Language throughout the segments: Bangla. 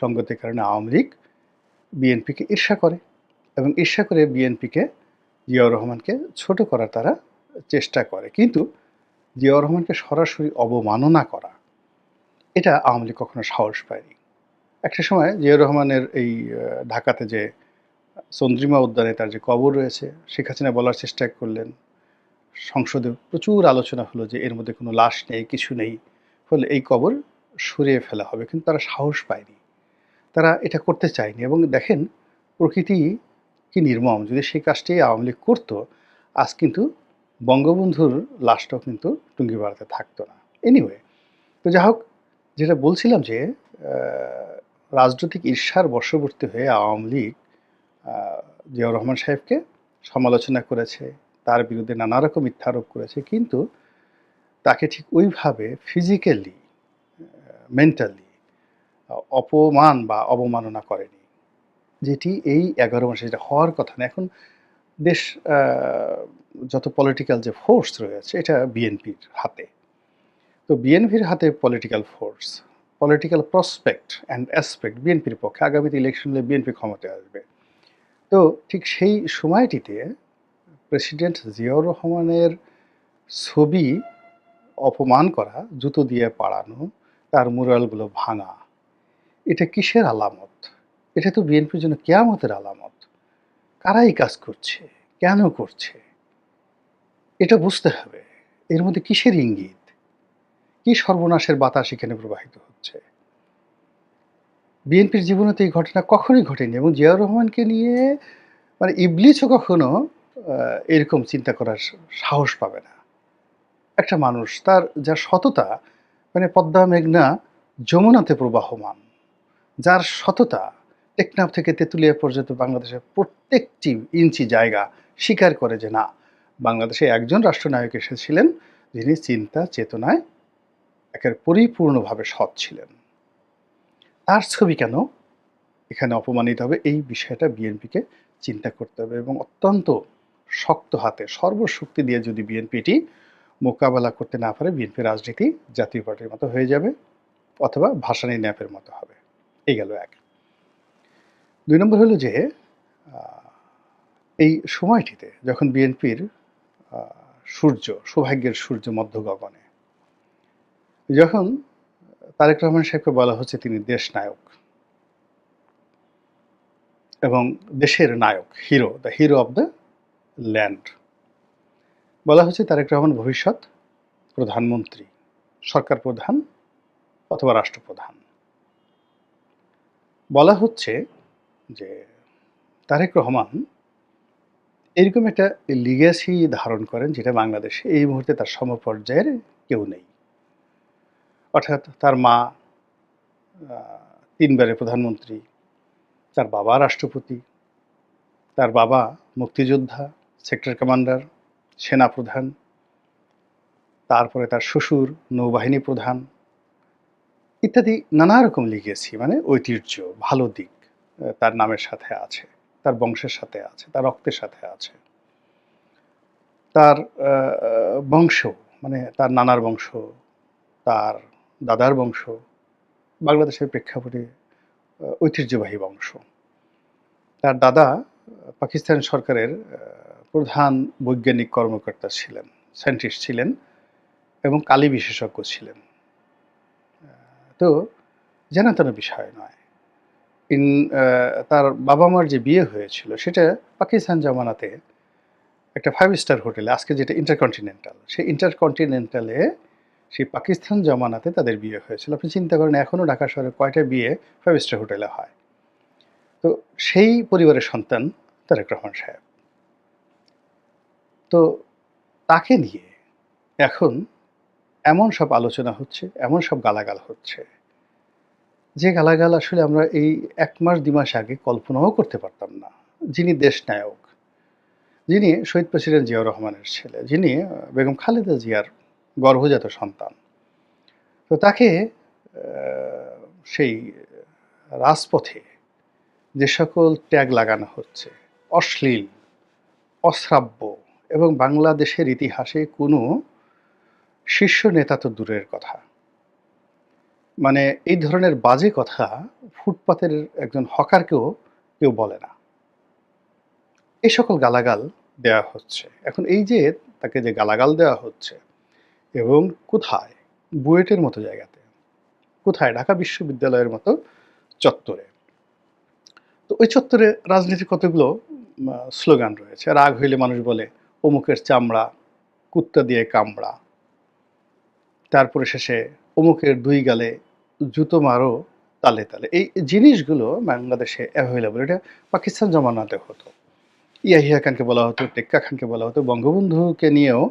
সঙ্গতির কারণে আওয়ামী লীগ বিএনপিকে ঈর্ষা করে এবং ঈর্ষা করে বিএনপিকে জিয়াউর রহমানকে ছোট করার তারা চেষ্টা করে। কিন্তু জিয়াউর রহমানকে সরাসরি অবমাননা করা, এটা আওয়ামী লীগ কখনো সাহস পায়নি। একটা সময় জিয়াউর রহমানের এই ঢাকাতে যে চন্দ্রিমা উদ্যানে তার যে কবর রয়েছে, শেখ হাসিনা বলার চেষ্টা করলেন। সংসদে প্রচুর আলোচনা হলো যে এর মধ্যে কোনো লাশ নেই, কিছু নেই। ফলে এই কবর সরিয়ে ফেলা হবে, কিন্তু তারা সাহস পায়নি। তারা এটা করতে চায়নি। এবং দেখেন, প্রকৃতি কি নির্মম। যদি সেই কাজটি আওয়ামী লীগ করতো, আজ কিন্তু বঙ্গবন্ধুর লাশটাও কিন্তু টুঙ্গি বাড়াতে থাকতো না। এনিওয়ে তো যা হোক, যেটা বলছিলাম যে রাজনৈতিক ঈর্ষার বর্ষবর্তী হয়ে আওয়ামী লীগ জিয়াউর রহমান সাহেবকে সমালোচনা করেছে, তার বিরুদ্ধে নানা রকম মিথ্যা আরোপ করেছে, কিন্তু তাকে ঠিক ওইভাবে ফিজিক্যালি মেন্টালি অপমান বা অবমাননা করেনি। যেটি এই এগারো মাসে যেটা হওয়ার কথা না, এখন দেশ যত পলিটিক্যাল যে ফোর্স রয়েছে, এটা বিএনপির হাতে। তো বিএনপির হাতে political force political prospect and aspect বিএনপির পক্ষে আগামীতে ইলেকশন হলে বিএনপি ক্ষমতায় আসবে। তো ঠিক সেই সময়টিতে প্রেসিডেন্ট জিয়াউর রহমানের ছবি অপমান করা, জুতো দিয়ে পাড়ানো, তার মুরালগুলো ভাঙা এটা কিসের আলামত? এটা তো বিএনপির জন্য কেয়ামতের আলামত। কারাই কাজ করছে? কেন করছে? এটা বুঝতে হবে। এর মধ্যে কিসের ইঙ্গিত? কি সর্বনাশের বাতাস এখানে প্রবাহিত হচ্ছে? বিএনপির জীবনে তো এই ঘটনা কখনোই ঘটেনি এবং জিয়াউর রহমানকে নিয়ে মানে ইবলিসও কখনো এরকম চিন্তা করার সাহস পাবে না। একটা মানুষ, তার যা সততা মানে পদ্মা মেঘনা যমুনাতে প্রবাহমান। যার সততা টেকনাফ থেকে তেঁতুলিয়া পর্যন্ত বাংলাদেশের প্রত্যেকটি ইঞ্চি জায়গা স্বীকার করে যে না, বাংলাদেশে একজন রাষ্ট্রনায়ক এসেছিলেন যিনি চিন্তা, চেতনায় একের পরিপূর্ণভাবে সৎ ছিলেন। তার ছবি কেন এখানে অপমানিত হবে এই বিষয়টা বিএনপিকে চিন্তা করতে হবে এবং অত্যন্ত শক্ত হাতে, সর্বশক্তি দিয়ে যদি বিএনপিটি মোকাবেলা করতে না পারে, বিএনপি রাজনীতি জাতীয় পার্টির মতো হয়ে যাবে অথবা ভাসানী ন্যাপের মতো হবে। এই গেল এক। দুই নম্বর হলো যে এই সময়টিতে যখন বিএনপির সূর্য, সৌভাগ্যের সূর্য মধ্য গগনে যখন তারেক রহমান সাহেবকে বলা হচ্ছে তিনি দেশ নায়ক এবং দেশের নায়ক, hero, the hero of the land, বলা হচ্ছে তারেক রহমান ভবিষ্যৎ প্রধানমন্ত্রী, সরকার প্রধান অথবা রাষ্ট্রপ্রধান। বলা হচ্ছে যে তারেক রহমান এরকম একটা লিগেসি ধারণ করেন যেটা বাংলাদেশে এই মুহূর্তে তার সমপর্যায়ের কেউ নেই। অর্থাৎ তার মা তিনবারের প্রধানমন্ত্রী, তার বাবা রাষ্ট্রপতি, তার বাবা মুক্তিযোদ্ধা সেক্টর কমান্ডার সেনাপ্রধান, তারপরে তার শ্বশুর, নৌবাহিনী প্রধান ইত্যাদি নানা রকম লিগেছি মানে ঐতিহ্য, ভালো দিক তার নামের সাথে আছে, তার বংশের সাথে আছে, তার রক্তের সাথে আছে। তার বংশ মানে তার নানার বংশ, তার দাদার বংশ, বাংলাদেশের প্রেক্ষাপটে ঐতিহ্যবাহী বংশ। তার দাদা, পাকিস্তান সরকারের প্রধান বৈজ্ঞানিক কর্মকর্তা ছিলেন, সায়েন্টিস্ট ছিলেন এবং কালী বিশেষজ্ঞ ছিলেন। তো জানাতানো বিষয় নয়। ইন তার বাবা মার যে বিয়ে হয়েছিল, সেটা পাকিস্তান জামানাতে একটা ফাইভ স্টার হোটেলে, আজকে যেটা ইন্টারকন্টিনেন্টাল সেই ইন্টারকন্টিনেন্টালে সেই পাকিস্তান জামানাতে তাদের বিয়ে হয়েছিল। আপনি চিন্তা করেন এখনও ঢাকা শহরে কয়টা বিয়ে ফাইভ স্টার হোটেলে হয়? তো সেই পরিবারের সন্তান তারেক রহমান সাহেব। তো তাকে নিয়ে এখন এমন সব আলোচনা হচ্ছে, এমন সব গালাগাল হচ্ছে, যে গালাগাল আসলে আমরা এই এক মাস, দুই মাস আগে কল্পনাও করতে পারতাম না। যিনি দেশ নায়ক, যিনি শহীদ প্রেসিডেন্ট জিয়াউর রহমানের ছেলে, যিনি বেগম খালেদা জিয়ার গর্ভজাত সন্তান, তো তাকে সেই রাজপথে যে সকল ট্যাগ লাগানো হচ্ছে, অশ্লীল, অশ্রাব্য এবং বাংলাদেশের ইতিহাসে কোনো শীর্ষ নেতা তো দূরের কথা। মানে এই ধরনের বাজে কথা ফুটপাতের একজন হকারকেও কেউ বলে না। এই সকল গালাগাল দেওয়া হচ্ছে। এখন এই যে তাকে যে গালাগাল দেওয়া হচ্ছে, এবং কোথায়? বুয়েটের মতো জায়গাতে। কোথায়? ঢাকা বিশ্ববিদ্যালয়ের মতো চত্বরে। তো ওই চত্বরে রাজনীতির কতগুলো স্লোগান রয়েছে। রাগ হইলে মানুষ বলে, অমুকের চামড়া, কুত্তা দিয়ে কামড়া। তারপরে শেষে অমুকের দুই গালে জুতো মারো তালে তালে। এই জিনিসগুলো বাংলাদেশে অ্যাভেলেবল এটা পাকিস্তান জমানাতে হতো। ইয়াহিয়া খানকে বলা হতো, টেক্কা খানকে বলা হতো। বঙ্গবন্ধুকে নিয়েও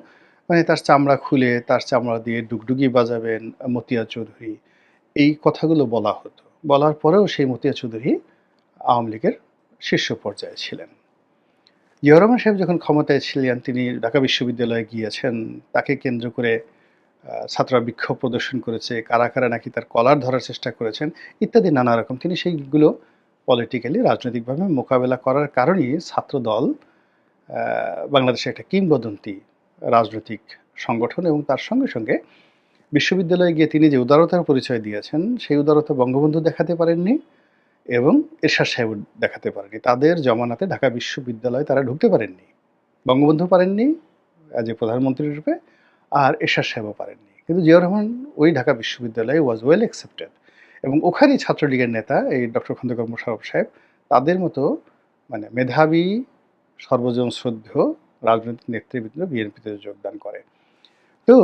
মানে তার চামড়া খুলে, তার চামড়া দিয়ে ডুগডুগি বাজাবেন মতিয়া চৌধুরী। এই কথাগুলো বলা হতো। বলার পরেও সেই মতিয়া চৌধুরী আওয়ামী লীগের শীর্ষ পর্যায়ে ছিলেন। জিয়া সাহেব যখন ক্ষমতায় ছিলেন, তিনি ঢাকা বিশ্ববিদ্যালয়ে গিয়েছেন, তাকে কেন্দ্র করে ছাত্ররা বিক্ষোভ প্রদর্শন করেছে, কারা কারা নাকি তার কলার ধরার চেষ্টা করেছেন ইত্যাদি নানা রকম। তিনি সেইগুলো পলিটিক্যালি রাজনৈতিকভাবে মোকাবেলা করার কারণেই ছাত্রদল বাংলাদেশে একটা কিংবদন্তি রাজনৈতিক সংগঠন এবং তার সঙ্গে সঙ্গে বিশ্ববিদ্যালয়ে গিয়ে তিনি যে উদারতার পরিচয় দিয়েছেন, সেই উদারতা বঙ্গবন্ধু দেখাতে পারেননি এবং এরশাদ সাহেব দেখাতে পারেনি তাদের জমানাতে ঢাকা বিশ্ববিদ্যালয়ে তারা ঢুকতে পারেননি। বঙ্গবন্ধু পারেননি এ প্রধানমন্ত্রী রূপে। আর এরশাদ সাহেবও পারেননি। কিন্তু জিয়া রহমান ওই ঢাকা বিশ্ববিদ্যালয়ে ওয়াজ ওয়েল অ্যাকসেপ্টেড এবং ওখানেই ছাত্রলীগের নেতা, এই ডক্টর খন্দকার মোশারফ সাহেব, তাদের মতো মানে মেধাবী, সর্বজন শ্রদ্ধ রাজনৈতিক নেতৃবৃন্দ বিএনপিতে যোগদান করে। তো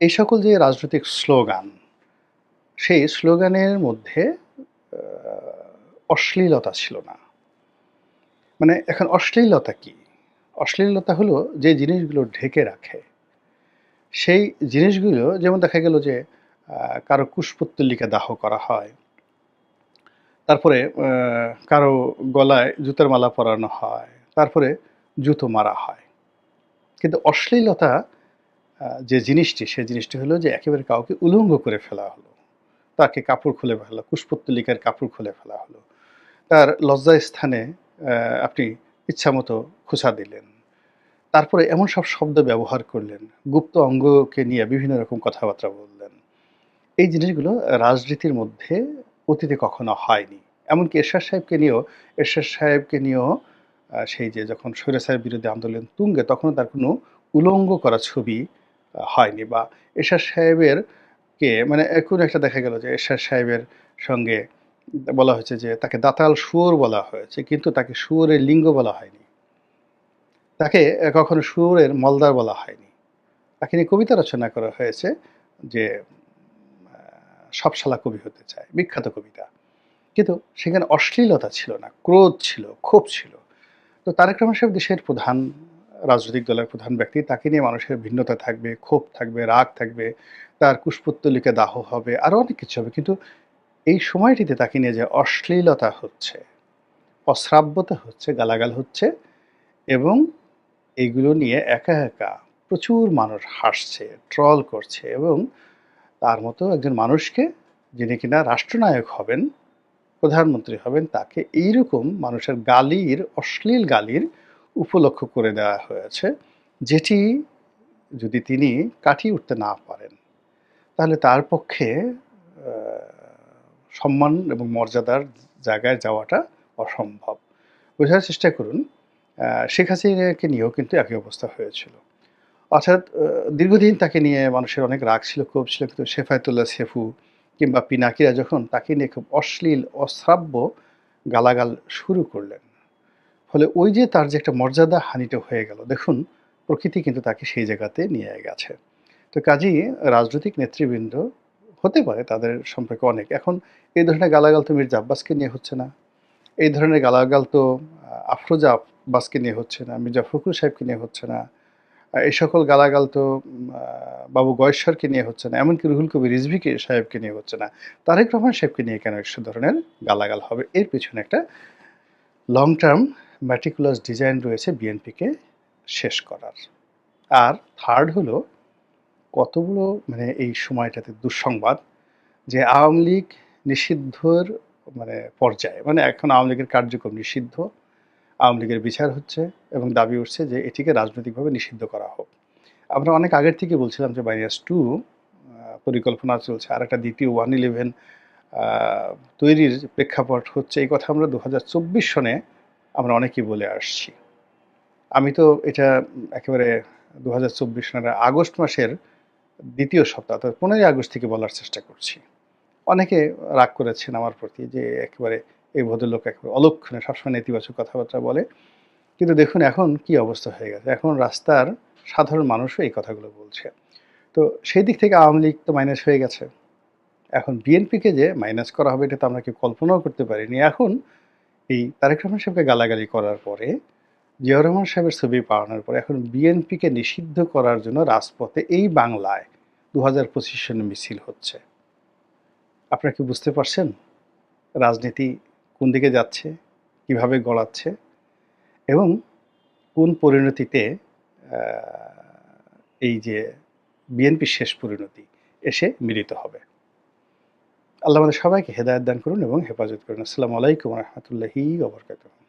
এই সকল যে রাজনৈতিক স্লোগান, সেই স্লোগানের মধ্যে অশ্লীলতা ছিল না। মানে এখন অশ্লীলতা কি? অশ্লীলতা হলো যে জিনিসগুলো ঢেকে রাখে সেই জিনিসগুলো যেমন দেখা গেল যে কারও কুশপুত্তলিকা দাহ করা হয়। তারপরে কারও গলায় জুতার মালা পরানো হয়। তারপরে জুতো মারা হয়। কিন্তু অশ্লীলতা যে জিনিসটি সেই জিনিসটি হলো যে একেবারে কাউকে উলঙ্গ করে ফেলা হলো। তাকে কাপড় খুলে ফেলা কুশপুত্তলিকার কাপড় খুলে ফেলা হলো। তার লজ্জা স্থানে আহ, আপনি ইচ্ছামতো খোঁচা দিলেন। তারপরে এমন সব শব্দ ব্যবহার করলেন, গুপ্ত অঙ্গকে নিয়ে বিভিন্ন রকম কথাবার্তা বললেন। এই জিনিসগুলো রাজনীতির মধ্যে অতীতে কখনো হয়নি। এমনকি এরশাদ সাহেবকে নিয়েও, এরশাদ সাহেবকে নিয়েও সেই যে যখন স্বৈরাচারের বিরুদ্ধে আন্দোলন তুঙ্গে, তখনও তার কোনো উলঙ্গ করা ছবি হয়নি বা এরশাদ সাহেবের কে মানে এখন একটা দেখা গেল যে এরশাদ সাহেবের সঙ্গে বলা হয়েছে যে তাকে দাতাল সুর বলা হয়েছে, কিন্তু তাকে সুরের লিঙ্গ বলা হয়নি। তাকে কখনো সুরের মলদার বলা হয়নি। তাকে নিয়ে কবিতা রচনা করা হয়েছে যে সবশালা কবি হতে চায়, বিখ্যাত কবিতা। কিন্তু সেখানে অশ্লীলতা ছিল না, ক্রোধ ছিল, ক্ষোভ ছিল। তো তারেক রহমান সাহেব দেশের প্রধান, রাজনৈতিক দলের প্রধান ব্যক্তি, তাকে নিয়ে মানুষের ভিন্নতা থাকবে, ক্ষোভ থাকবে, রাগ থাকবে, তার কুশপুত্তলিকে দাহ হবে আরও অনেক কিছু হবে। কিন্তু এই সময়টিতে তাকে নিয়ে যে অশ্লীলতা হচ্ছে, অশ্রাব্যতা হচ্ছে, গালাগাল হচ্ছে এবং এইগুলো নিয়ে একা একা প্রচুর মানুষ হাসছে ট্রল করছে এবং তার মতো একজন মানুষকে যিনি কিনা রাষ্ট্রনায়ক হবেন, প্রধানমন্ত্রী হবেন, তাকে এইরকম মানুষের গালির, অশ্লীল গালির উপলক্ষ করে দেওয়া হয়েছে, যেটি যদি তিনি কাটিয়ে উঠতে না পারেন, তাহলে তার পক্ষে সম্মান এবং মর্যাদার জায়গায় যাওয়াটা অসম্ভব। বোঝার চেষ্টা করুন শেখ হাসিনাকে নিয়েও কিন্তু একই অবস্থা হয়েছিল। অর্থাৎ দীর্ঘদিন তাকে নিয়ে মানুষের অনেক রাগ ছিল, ক্ষোভ ছিল, কিন্তু শেফায়তুল্লাহ সেফু কিংবা পিনাকিরা যখন তাকে নিয়ে খুব অশ্লীল, অশ্রাব্য গালাগাল শুরু করলেন, ফলে ওই যে তার যে একটা মর্যাদা হানিটা হয়ে গেল, দেখুন প্রকৃতি কিন্তু তাকে সেই জায়গাতে নিয়ে গেছে। তো কাজেই রাজনৈতিক নেতৃবৃন্দ হতে পারে তাদের সম্পর্কে অনেক। এখন এই ধরনের গালাগাল তো মির্জা আব্বাসকে নিয়ে হচ্ছে না। এই ধরনের গালাগাল তো আফরোজা আব্বাসকে নিয়ে হচ্ছে না, মির্জা ফখরুল সাহেবকে নিয়ে হচ্ছে না। এই সকল গালাগাল তো বাবু গয়েশ্বরকে নিয়ে হচ্ছে না, এমনকি রুহুল কবির রিজভিকে, সাহেবকে নিয়ে হচ্ছে না। তারেক রহমান সাহেবকে নিয়ে কেন একশো ধরনের গালাগাল হবে? এর পেছনে একটা লং টার্ম ম্যাটিকুলাস ডিজাইন রয়েছে বিএনপিকে শেষ করার। আর থার্ড হলো কতগুলো মানে এই সময়টাতে দুঃসংবাদ যে আওয়ামী লীগ নিষিদ্ধর মানে পর্যায়ে। মানে এখন আওয়ামী লীগের কার্যক্রম নিষিদ্ধ, আওয়ামী লীগের বিচার হচ্ছে এবং দাবি উঠছে যে এটিকে রাজনৈতিকভাবে নিষিদ্ধ করা হোক। আমরা অনেক আগের থেকে বলছিলাম যে বাইনাস টু পরিকল্পনা চলছে। আর একটা দ্বিতীয় ওয়ান ইলেভেন তৈরির প্রেক্ষাপট হচ্ছে। এই কথা আমরা দু হাজার চব্বিশ সনে আমরা অনেকেই বলে আসছি। আমি তো এটা একেবারে দু হাজার চব্বিশ সনের আগস্ট মাসের দ্বিতীয় সপ্তাহ, অর্থাৎ পনেরোই আগস্ট থেকে বলার চেষ্টা করছি। অনেকে রাগ করেছেন আমার প্রতি যে একেবারে এই ভদ্রলোক একেবারে অলক্ষণে সবসময় নেতিবাচক কথাবার্তা বলে। কিন্তু দেখুন, এখন কি অবস্থা হয়ে গেছে? এখন রাস্তার সাধারণ মানুষও এই কথাগুলো বলছে। তো সেই দিক থেকে আওয়ামী লীগ তো মাইনাস হয়ে গেছে। এখন বিএনপিকে যে মাইনাস করা হবে এটা তো আমরা কেউ কল্পনাও করতে পারিনি। এখন এই তারেক রহমান সাহেবকে গালাগালি করার পরে, জিয়াউর রহমান সাহেবের ছবি পাওয়ানোর পরে, এখন বিএনপিকে নিষিদ্ধ করার জন্য রাজপথে এই বাংলায় দু হাজার পঁচিশ সনে মিছিল হচ্ছে। আপনারা কি বুঝতে পারছেন রাজনীতি কোন দিকে যাচ্ছে, কীভাবে গড়াচ্ছে এবং কোন পরিণতিতে এই যে বিএনপির শেষ পরিণতি এসে মিলিত হবে? আল্লাহ আমাদের সবাইকে হেদায়ত দান করুন এবং হেফাজত করুন। আসসালামু আলাইকুম রহমতুল্লাহি ওবরকাতুহ